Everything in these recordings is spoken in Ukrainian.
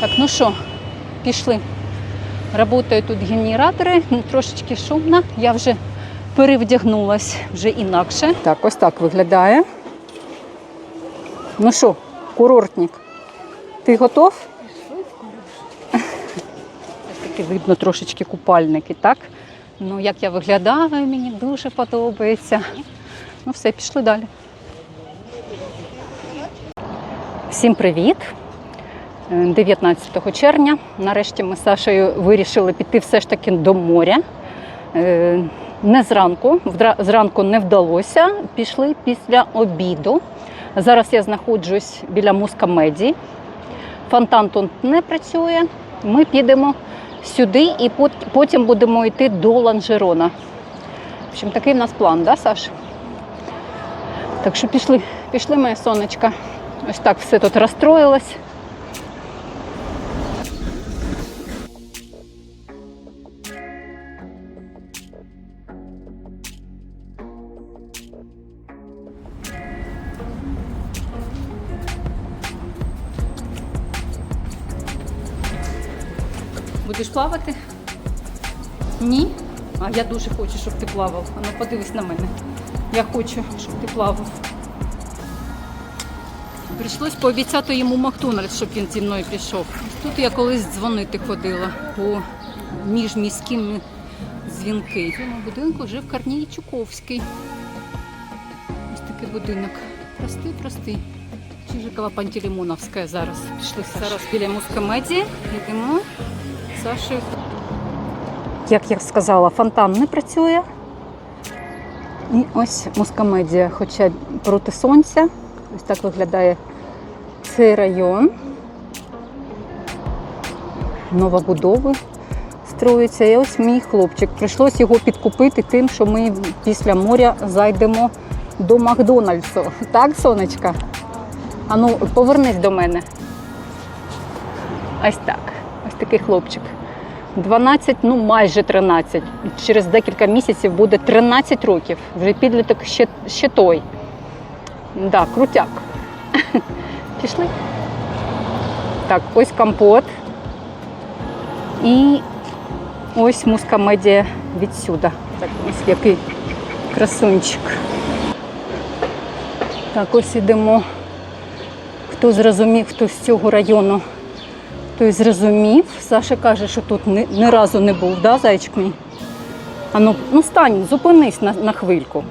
Так, ну що, пішли. Работають тут генератори, ну, трошечки шумно. Я вже перевдягнулась вже інакше. Так, ось так виглядає. Ну що, курортник, ти готов? Таки видно трошечки купальники, так? Ну, як я виглядаю, мені дуже подобається. Ну, все, пішли далі. Всім привіт! Е, 19 червня. Нарешті ми з Сашею вирішили піти все ж таки до моря. Е, Не зранку, зранку не вдалося. Пішли після обіду. Зараз я знаходжусь біля Мускамеді. Фонтан тут не працює. Ми підемо сюди і потім будемо йти до Ланжерона. В общем, такий в нас план, да, Саш? Так що пішли, пішли, моє сонечко. Ось так все тут розстроїлось. Плавати? Ні? А я дуже хочу, щоб ти плавав. А ну подивись на мене. Я хочу, щоб ти плавав. Прийшлось пообіцяти йому Макдональдс, щоб він зі мною пішов. Тут я колись дзвонити ходила по міжміським дзвінки. В цьому будинку жив Корній Чуковський. Ось такий будинок. Простий, простий. Чижикова Пантелеймоновська зараз. Пішли зараз біля Мускамеді. Йдемо. Сашою. Як я сказала, фонтан не працює. І ось мускамедія, хоча проти сонця. Ось так виглядає цей район. Новобудови строїться. І ось мій хлопчик. Прийшлось його підкупити тим, що ми після моря зайдемо до Макдональдсу. Так, сонечка? Ану, повернись до мене. Ось так. Ось такий хлопчик. 12, ну майже 13. Через декілька місяців буде 13 років. Вже підліток ще, ще той. Да, крутяк. Пішли. Так, ось компот. І ось мускамедія відсюди. Так, ось який красунчик. Так, ось ідемо. Хто зрозумів, хто з цього району, той зрозумів. Саша каже, що тут ні, ні разу не був, да, зайчик мій? А ну, ну стань, зупинись на, на хвильку.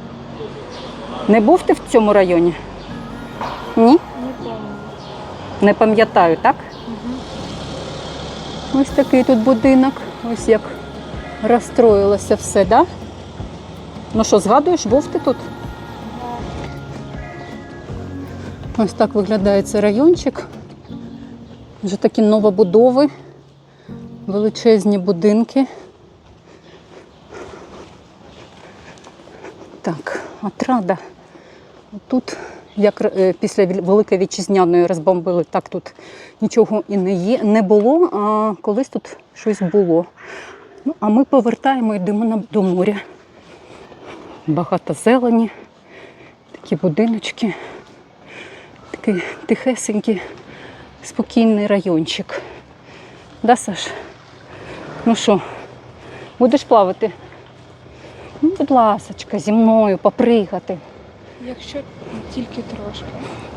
Не був ти в цьому районі? Ні? Не пам'ятаю, так? Ось такий тут будинок. Ось як розстроїлося все, так? Да? Ну що, згадуєш, був ти тут? Ось так виглядає цей райончик. Вже такі новобудови, величезні будинки. Так, отрада. Тут, як е, після Великої Вітчизняної розбомбили, так тут нічого і не є, не було, а колись тут щось було. Ну, а ми повертаємо, йдемо до моря. Багато зелені, такі будиночки, такий тихесенький, спокійний райончик. Да, Саш? Ну що, будеш плавати? Ну, будь ласочка, зі мною попригати. Якщо тільки трошки.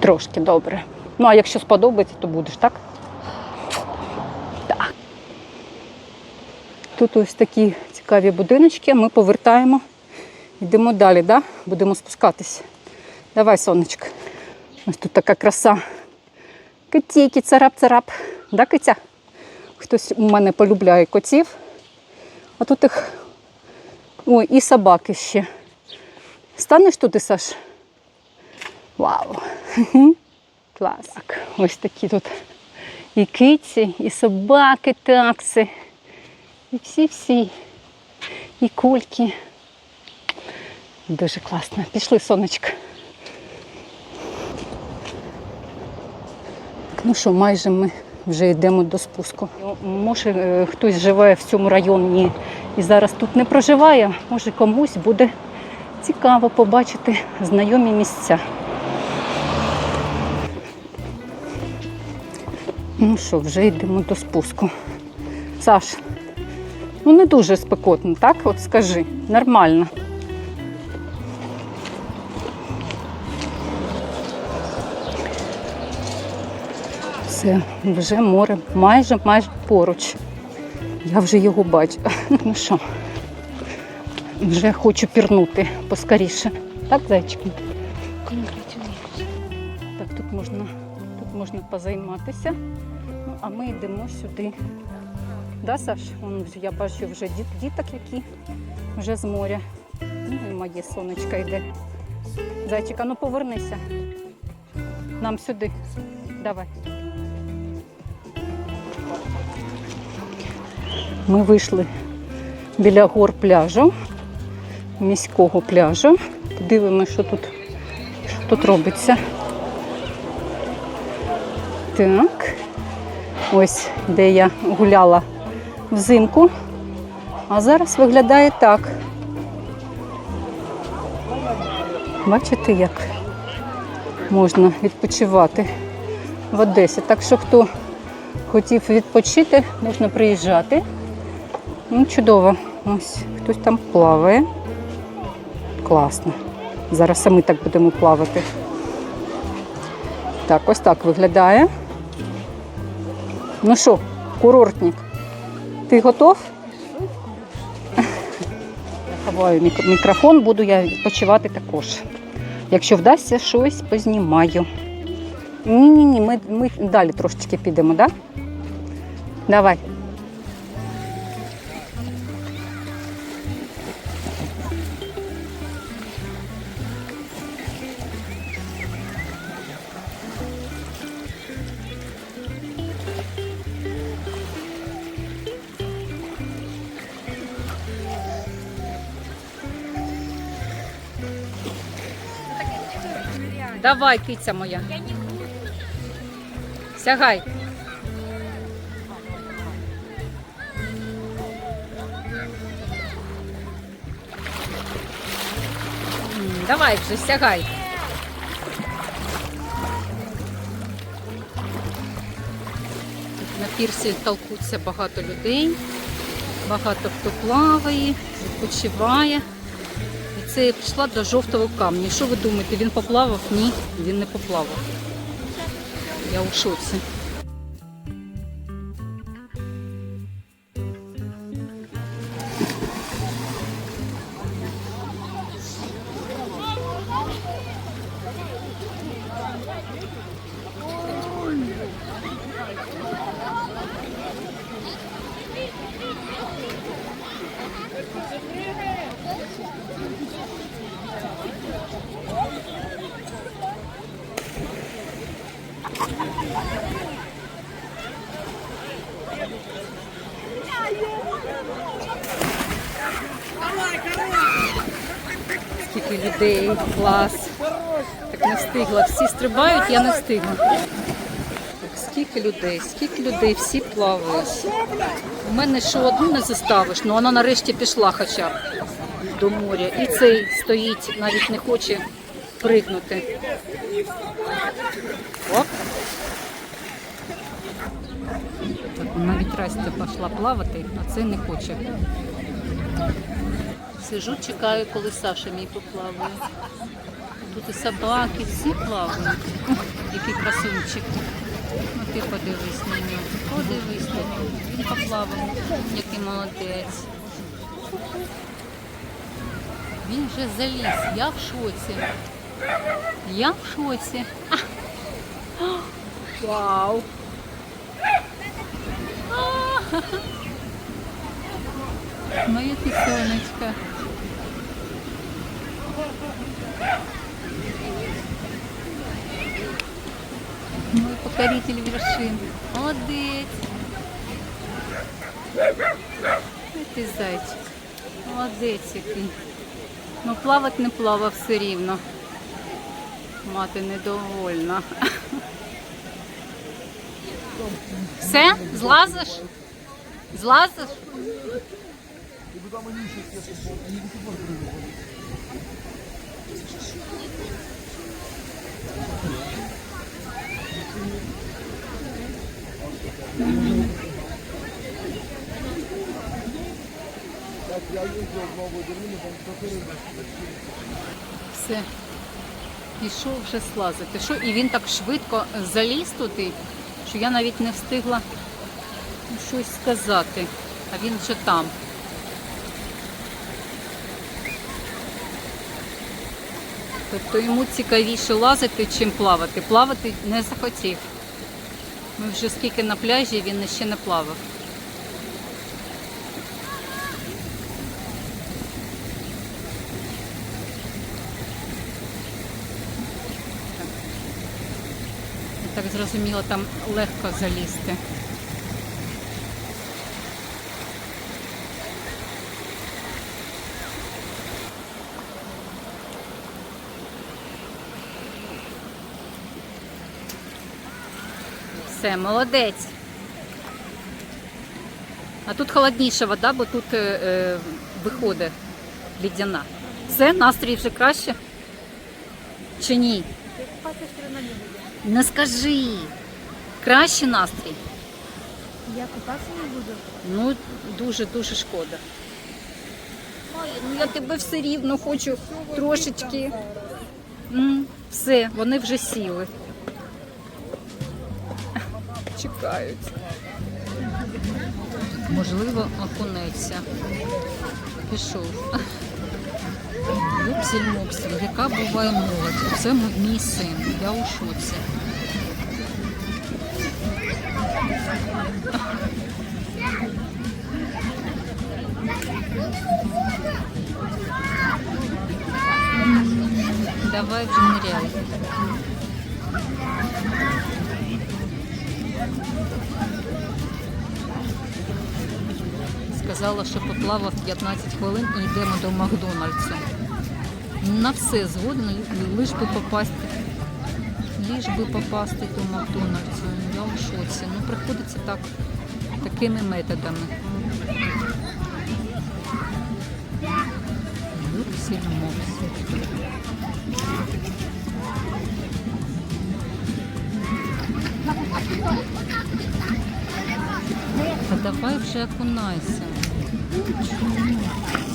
Трошки добре. Ну, а якщо сподобається, то будеш, так? Так. Тут ось такі цікаві будиночки. Ми повертаємо. Йдемо далі, да? будемо спускатись. Давай, сонечко. Ось тут така краса. Котейки, царап-царап. Да, киця? Хтось у мене полюбляє котів. А тут їх. Ой, і собаки ще. Станеш тут, Саш? Вау! Клас. Так, ось такі тут і киці, і собаки, такси, і всі-всі, і кульки. Дуже класно. Пішли, сонечко. Ну що, майже ми вже йдемо до спуску. Може, е, хтось живе в цьому районі і зараз тут не проживає, може комусь буде цікаво побачити знайомі місця. Ну що, вже йдемо до спуску. Саш, ну не дуже спекотно, так? От скажи, нормально. Все, вже море майже майже поруч. Я вже його бачу. Ну що, вже хочу пірнути поскоріше. Так, зайчики? Так, тут можна, тут можна позайматися. Ну, а ми йдемо сюди. Да, Саш? Вон, я бачу вже діт, діток, які вже з моря. Ну моє сонечко йде. Зайчика, ну повернися. Нам сюди. Давай. Ми вийшли біля гор пляжу, міського пляжу. Подивимося, що тут, що тут робиться. Так. Ось де я гуляла взимку. А зараз виглядає так. Бачите, як можна відпочивати в Одесі. Так що хто хотів відпочити, можна приїжджати. Ну, чудово. Ось хтось там плаває. Класно. Зараз самі так будемо плавати. Так, ось так виглядає. Ну що, курортник, ти готов? Я ховаю мікрофон, буду я відпочивати також. Якщо вдасться щось, познімаю. Ні-ні, ні, ми, ми далі трошечки підемо, так? Да? Давай. Давай, киця моя. Сягай. Давай вже сягай. Тут на пірсі толкуться багато людей, багато хто плаває, відпочиває. Це я прийшла до жовтого камня. Що ви думаєте, він поплавав? Ні, він не поплавав. Я у шоці. Скільки людей, клас. Так не встигла. Всі стрибають, я не встигла. Так, скільки людей, скільки людей, всі плавають. У мене ще одну не заставиш, але вона нарешті пішла хоча б до моря. І цей стоїть, навіть не хоче пригнути. Оп. Навіть Растя пішла плавати, а цей не хоче. Сижу, чекаю, коли Саша мій поплаває. Тут і собаки, всі плавають. Який красунчик. Ну ти подивись на нього. Подивись на нього. Він поплавав. Який молодець. Він вже заліз. Я в шоці. Я в шоці. Вау! А! Моє ти. Мой покоритель вершин. Молодець. Ти зайчик. Молодець який. Ну плавати не плавав все рівно. Мати недовольна. Все? Злазиш? Злазиш? Все. Пішов вже слазити. Що? І він так швидко заліз туди, що я навіть не встигла щось сказати. А він вже там. Тобто йому цікавіше лазити, чим плавати. Плавати не захотів. Ми вже скільки на пляжі він ще не плавав. Так зрозуміло, там легко залізти. Все, молодець. А тут холодніша вода, бо тут е, е, виходить лідяна. Все, настрій вже краще? Чи ні? Не скажи. Краще настрій. Я купатися не буду. Ну, дуже-дуже шкода. Ну я тебе все рівно хочу трошечки. Все, вони вже сіли. Чекають. Можливо, окунеться. Пішов. Юпсіль-мопсіль, яка буває молодь. Це мій син. Я у шоці. Давай вже ныряй. Сказала, що поплавав 15 хвилин і йдемо до Макдональдсу. На все згодна, лиш би попасти. Ліж би попасти до Макдональдсу. Я в шоці. Ну, приходиться так, такими методами. Люксіль-мопсіль. Та давай вже окунайся. Красуня.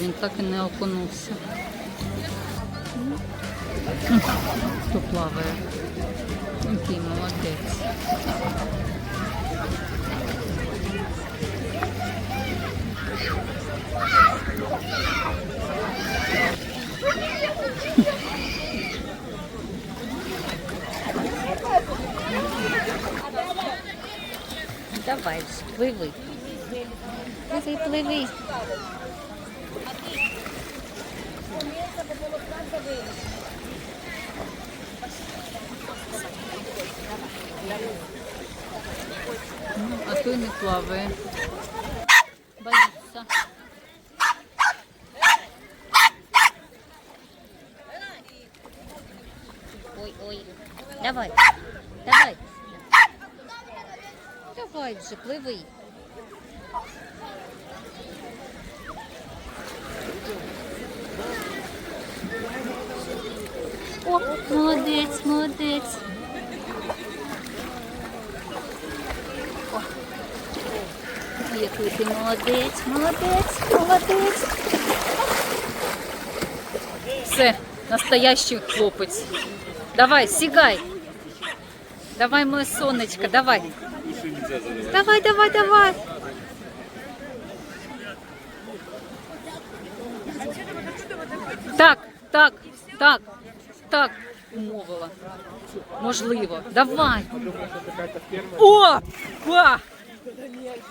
Він так і не окунувся. Хто плаває? Який молодець. Давай, пливи. Пливи, пливи. Ну, а той не плаває. Боїться. Ой, ой. Давай. Давай. Давай вже, пливи. О, молодець, молодець. О. Який ти молодець, молодець, молодець. Все, настоящий хлопець. Давай, сігай. Давай, моє сонечко, давай. Давай, давай, давай. Умовила. Можливо. Давай. О! Па!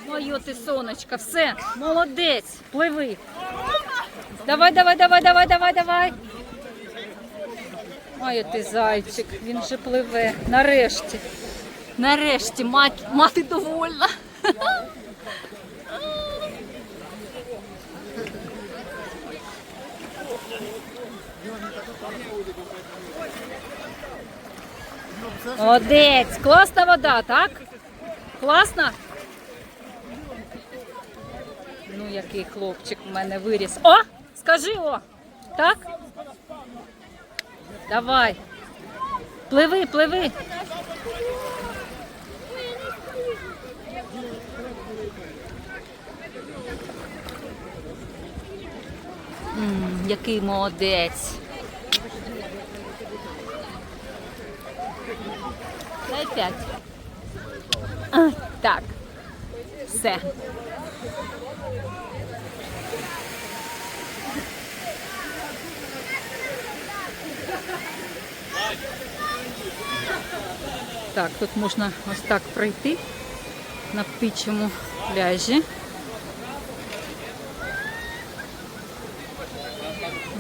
Моє ти сонечко, все, молодець, пливи. Давай, давай, давай, давай, давай, давай. Ой, ти зайчик, він же пливе. Нарешті. Нарешті мать, мати довольна. Молодець, класна вода, так? Класна? Ну, який хлопчик в мене виріс. О! Скажи о! Так? Давай. Пливи, пливи. М, який молодець. Дай п'ять. А, так. Все. Так, тут можна ось так пройти на птичому пляжі.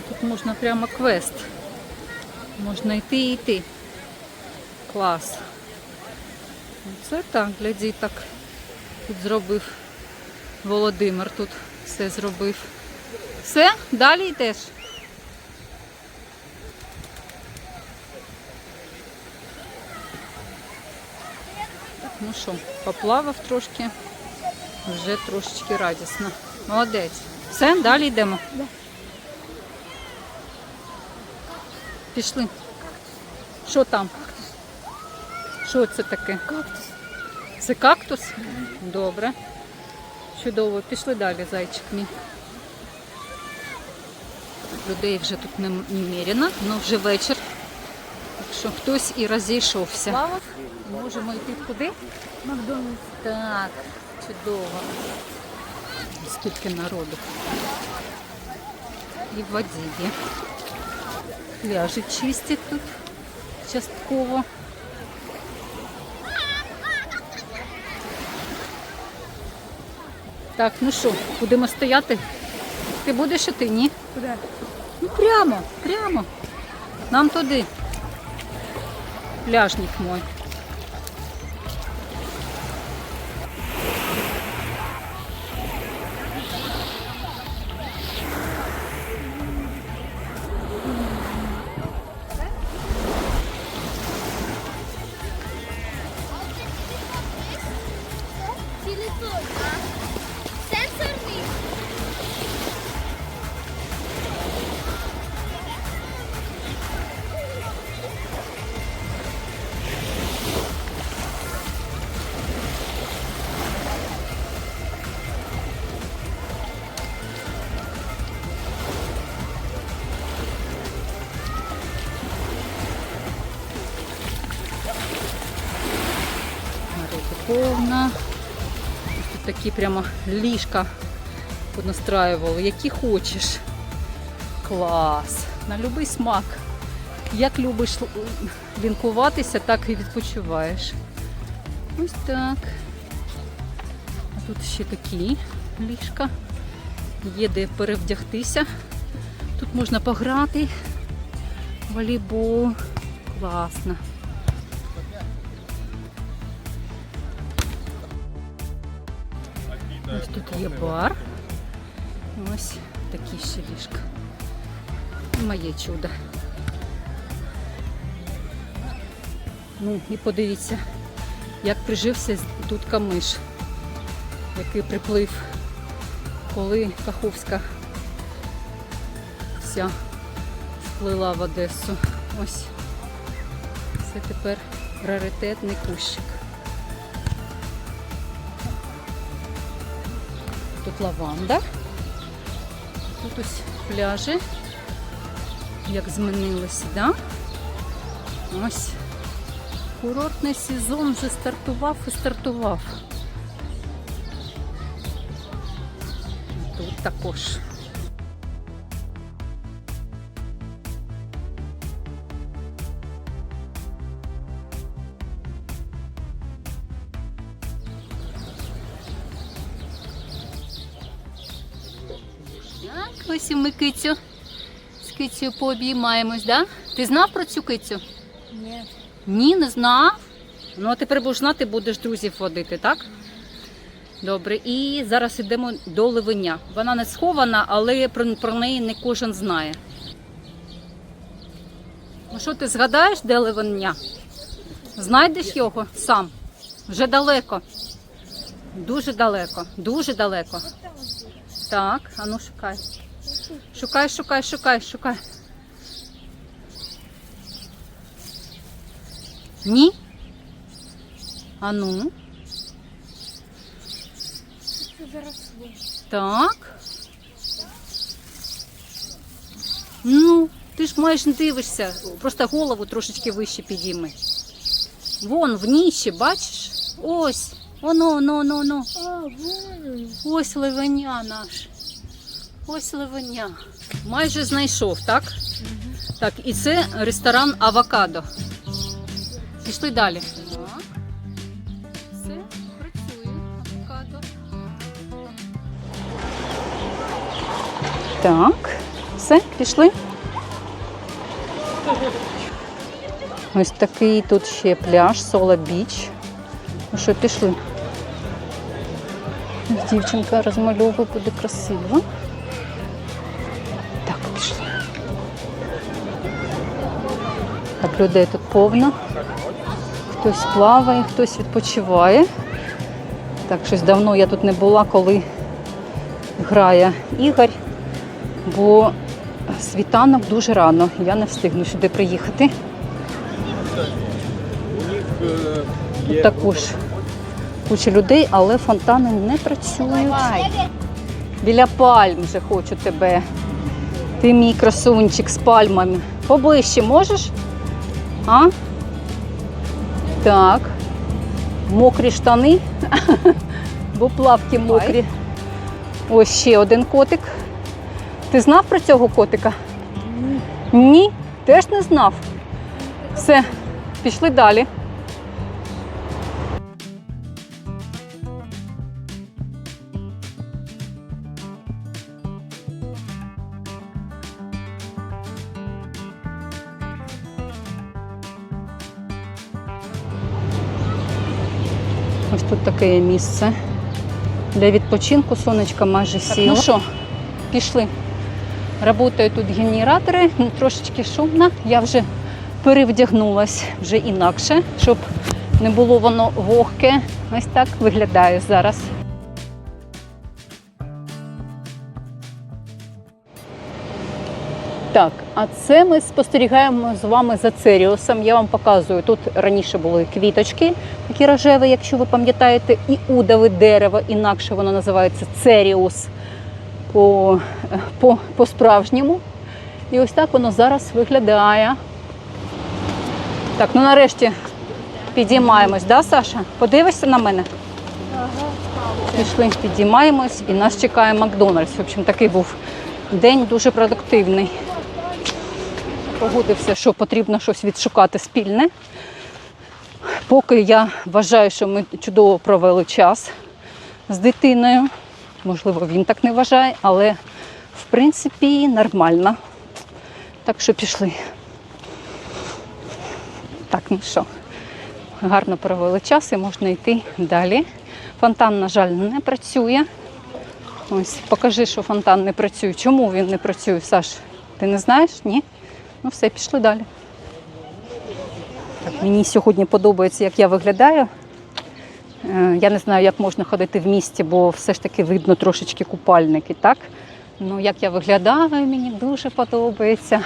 Тут можна прямо квест. Можна йти і йти. Клас. Це так, для діток. Тут зробив Володимир, тут все зробив. Все, далі йдеш. Так, ну що, поплавав трошки, вже трошечки радісно. Молодець. Все, далі йдемо. Пішли. Що там? Що це таке? Кактус. Це кактус? Добре. Чудово. Пішли далі, зайчик мій. Людей вже тут не- немерено, але вже вечір. Так що хтось і розійшовся. Можемо йти куди? Макдональдс. Так, чудово. Скільки народу. І в воді є. Пляжі чистять тут частково. Так, ну що, будемо стояти? Ти будеш іти? Ні? Куди? Ну прямо, прямо. Нам туди. Пляжник мой. Народу. Тут такі прямо ліжка понастраювали, які хочеш. Клас. На будь-який смак. Як любиш лінкуватися, так і відпочиваєш. Ось так. А тут ще такі ліжка. Є де перевдягтися. Тут можна пограти. Волейбол. Класно. Тут є бар. Ось такі ще ліжка. Моє чудо. Ну і подивіться, як прижився тут камиш, який приплив, коли Каховська вся вплила в Одесу. Ось це тепер раритетний кущик. Тут лаванда. Тут ось пляжі, як змінилися, да? Ось курортний сезон вже стартував і стартував. Тут також. Ось і ми кицю. З кицею пообіймаємось, да? Ти знав про цю кицю? Ні. Ні, не знав. Ну, а тепер будеш знати, будеш друзів водити, так? Добре, і зараз йдемо до ливеня. Вона не схована, але про, про неї не кожен знає. Ну що ти згадаєш, де ливеня? Знайдеш його сам. Вже далеко. Дуже далеко, дуже далеко. Так, а ну шукай. Шукай, шукай, шукай, шукай. Ні? А ну, Це заросло. так. Ну, ти ж майже не дивишся, просто голову трошечки вище підійми. Вон в ніші, бачиш? Ось, воно, воно, воно, воно. А, вон. Ось ливеня наш. Ось ливеня. Майже знайшов, так? Так, і це ресторан Авокадо. Пішли далі. Так. Все, працює авокадо. Так, все, пішли. Ось такий тут ще пляж, Сола Біч. Ну що, пішли? Дівчинка розмальовує, буде красиво. Так, людей тут повно. Хтось плаває, хтось відпочиває. Так, щось давно я тут не була, коли грає Ігор, бо світанок дуже рано. Я не встигну сюди приїхати. Тут також куча людей, але фонтани не працюють. Біля пальм вже хочу тебе. Ти мій красунчик з пальмами. Поближче можеш? А? Так. Мокрі штани, бо плавки мокрі. Ось ще один котик. Ти знав про цього котика? Ні. Теж не знав. Все, пішли далі. Таке місце. Для відпочинку сонечка майже сіло. Ну що, пішли. Работають тут генератори, ну, трошечки шумно. Я вже перевдягнулась вже інакше, щоб не було воно вогке. Ось так виглядає зараз. Так, а це ми спостерігаємо з вами за церіусом. Я вам показую. Тут раніше були квіточки, такі рожеві, якщо ви пам'ятаєте, і удове дерево, інакше воно називається церіус по, по, по-справжньому. І ось так воно зараз виглядає. Так, ну нарешті підіймаємось, да, Саша? Подивишся на мене? Пішли, підіймаємось і нас чекає Макдональдс. В общем, такий був день дуже продуктивний. Погодився, що потрібно щось відшукати спільне. Поки я вважаю, що ми чудово провели час з дитиною. Можливо, він так не вважає, але в принципі нормально. Так що пішли. Так, ну що, гарно провели час і можна йти далі. Фонтан, на жаль, не працює. Ось, покажи, що фонтан не працює. Чому він не працює, Саш? Ти не знаєш? Ні? Ну все, пішли далі. Мені сьогодні подобається, як я виглядаю. Е, Я не знаю, як можна ходити в місті, бо все ж таки видно трошечки купальники, так? Ну, як я виглядаю, мені дуже подобається.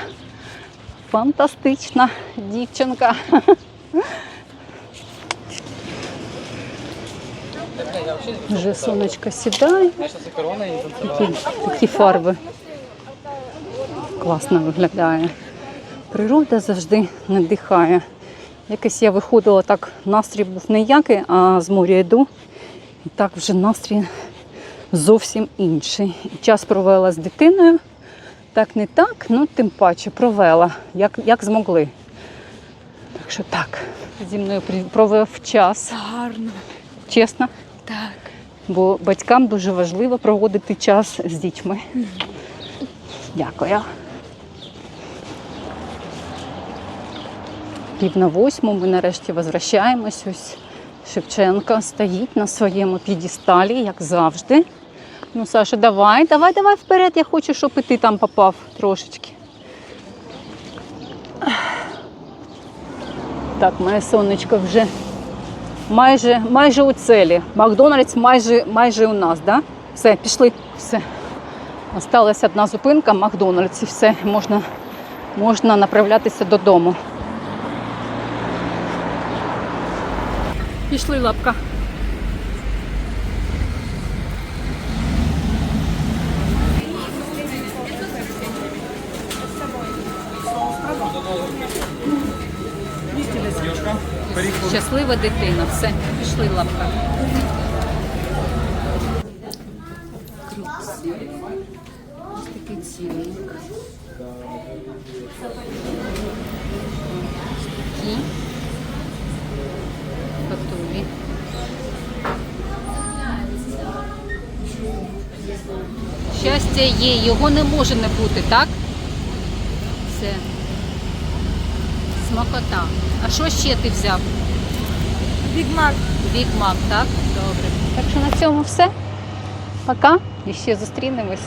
Фантастична дівчинка. Вже сонечко сідає. Такі, такі фарби. Класно виглядає. Природа завжди надихає. Якось я виходила так, настрій був ніякий, а з моря йду. І так вже настрій зовсім інший. І час провела з дитиною. Так не так, ну тим паче провела, як, як змогли. Так що так, зі мною провів час, Гарно. чесно. Так. Бо батькам дуже важливо проводити час з дітьми. Дякую. Пів на восьму ми нарешті возвращаємось. Ось Шевченко стоїть на своєму підісталі, як завжди. Ну, Саша, давай, давай, давай вперед. Я хочу, щоб і ти там попав трошечки. Так, моє сонечко вже майже, майже у целі. Макдональдс майже, майже у нас, да? Все, пішли. Все. Осталась одна зупинка, Макдональдс, і все, можна, можна направлятися додому. Пішли лапка. Щаслива дитина. Все, пішли лапка. Крупси. Ось такий цінник. Ось такі. Готові. Щастя є, його не може не бути, так? Все. Смакота. А що ще ти взяв? Биг Мак. Біг Мак, так? Добре. Так що на цьому все. Пока. І ще зустрінемось.